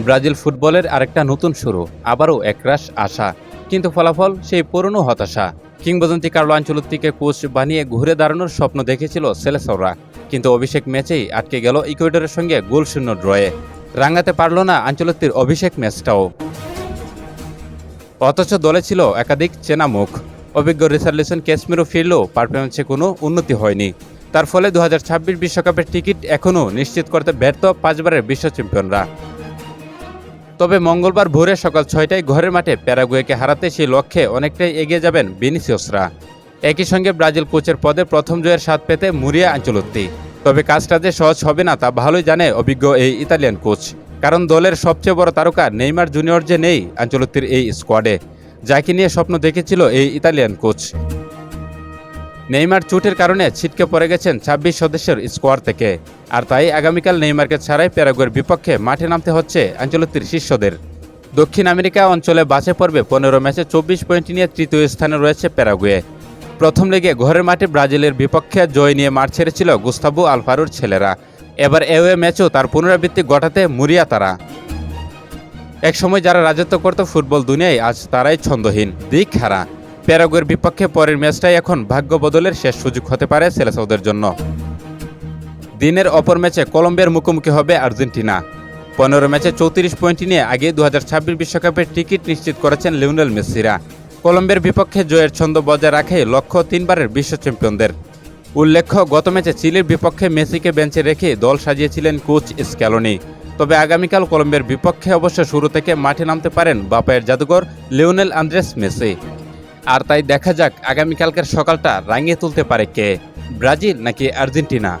Brazil ফুটবলের আরেকটা নতুন শুরু, আবারও একরাশ আশা। কিন্তু ফলাফল সেই পুরনো হতাশা। কিংবদন্তি কার্লো আঞ্চলত্তিকে কোচ বানিয়ে ঘুরে দাঁড়ানোর স্বপ্ন দেখেছিল সেলেসররা। কিন্তু অভিষেক ম্যাচেই আটকে গেল ইকুয়েডরের সঙ্গে গোলশূন্য ড্রয়ে। রাঙাতে পারল না আঞ্চলত্তির অভিষেক ম্যাচটাও। অথচ দলে ছিল একাধিক চেনা মুখ। অভিজ্ঞ রিসার্লেশন ক্যাশমিরও ফিরলেও পারফরমেন্সে কোনো উন্নতি হয়নি। তার ফলে দু বিশ্বকাপের টিকিট এখনও নিশ্চিত করতে ব্যর্থ পাঁচবারের বিশ্ব চ্যাম্পিয়নরা। তবে মঙ্গলবার ভোরে সকাল ছয়টায় ঘরের মাঠে প্যারাগুয়েকে হারাতে সেই লক্ষ্যে অনেকটাই এগিয়ে যাবেন বেনিসিয়সরা একই সঙ্গে ব্রাজিল কোচের পদে প্রথম জয়ের স্বাদ পেতে মুরিয়া আঞ্চলত্তি। তবে কাজটা যে সহজ হবে না তা ভালোই জানে অভিজ্ঞ এই ইতালিয়ান কোচ। কারণ দলের সবচেয়ে বড় তারকা নেইমার জুনিয়র যে নেই, আঞ্চলত্তির এই স্কোয়াডে যাকে নিয়ে স্বপ্ন দেখেছিল এই ইতালিয়ান কোচ। নেইমার চোটের কারণে ছিটকে পড়ে গেছেন ছাব্বিশ সদস্যের স্কোয়াড থেকে। আর তাই আগামীকাল নেইমারকে ছাড়াই প্যারাগুয়ের বিপক্ষে মাঠে নামতে হচ্ছে আঞ্চলতির শিষ্যদের। দক্ষিণ আমেরিকা অঞ্চলে বাছে পড়বে পনেরো ম্যাচে চব্বিশ পয়েন্ট নিয়ে তৃতীয় স্থানে রয়েছে প্যারাগুয়ে। প্রথম লেগে ঘরের মাঠে ব্রাজিলের বিপক্ষে জয় নিয়ে মাঠ ছেড়েছিল গুস্তাবু আলফারুর ছেলেরা। এবার এওয়ে ম্যাচও তার পুনরাবৃত্তি ঘটাতে মুরিয়া তারা। একসময় যারা রাজত্ব করত ফুটবল দুনিয়ায়, আজ তারাই ছন্দহীন। দিক হারা। প্যারাগুয়ের বিপক্ষে পরের ম্যাচটাই এখন ভাগ্য বদলের শেষ সুযোগ হতে পারে সেলেসাউদের জন্য। দিনের অপর ম্যাচে কলম্বিয়ার মুখোমুখি হবে আর্জেন্টিনা। পনেরো ম্যাচে চৌত্রিশ পয়েন্ট নিয়ে আগে দু হাজার বিশ্বকাপের টিকিট নিশ্চিত করেছেন লিওনেল মেসিরা। কলম্বিয়ার বিপক্ষে জয়ের ছন্দ বজায় রাখে লক্ষ্য তিনবারের বিশ্ব চ্যাম্পিয়নদের। উল্লেখ্য, গত ম্যাচে চিলির বিপক্ষে মেসিকে বেঞ্চে রেখে দল সাজিয়েছিলেন কোচ স্ক্যালোনি। তবে আগামীকাল কলম্বিয়ার বিপক্ষে অবশ্য শুরু থেকে মাঠে নামতে পারেন বাপায়ের জাদুঘর লিওনেল আন্দ্রেস মেসি। আর তাই দেখা যাক আগামীকালকার সকালটা রাঙিয়ে তুলতে পারে কে ব্রাজিল নাকি আর্জেন্টিনা।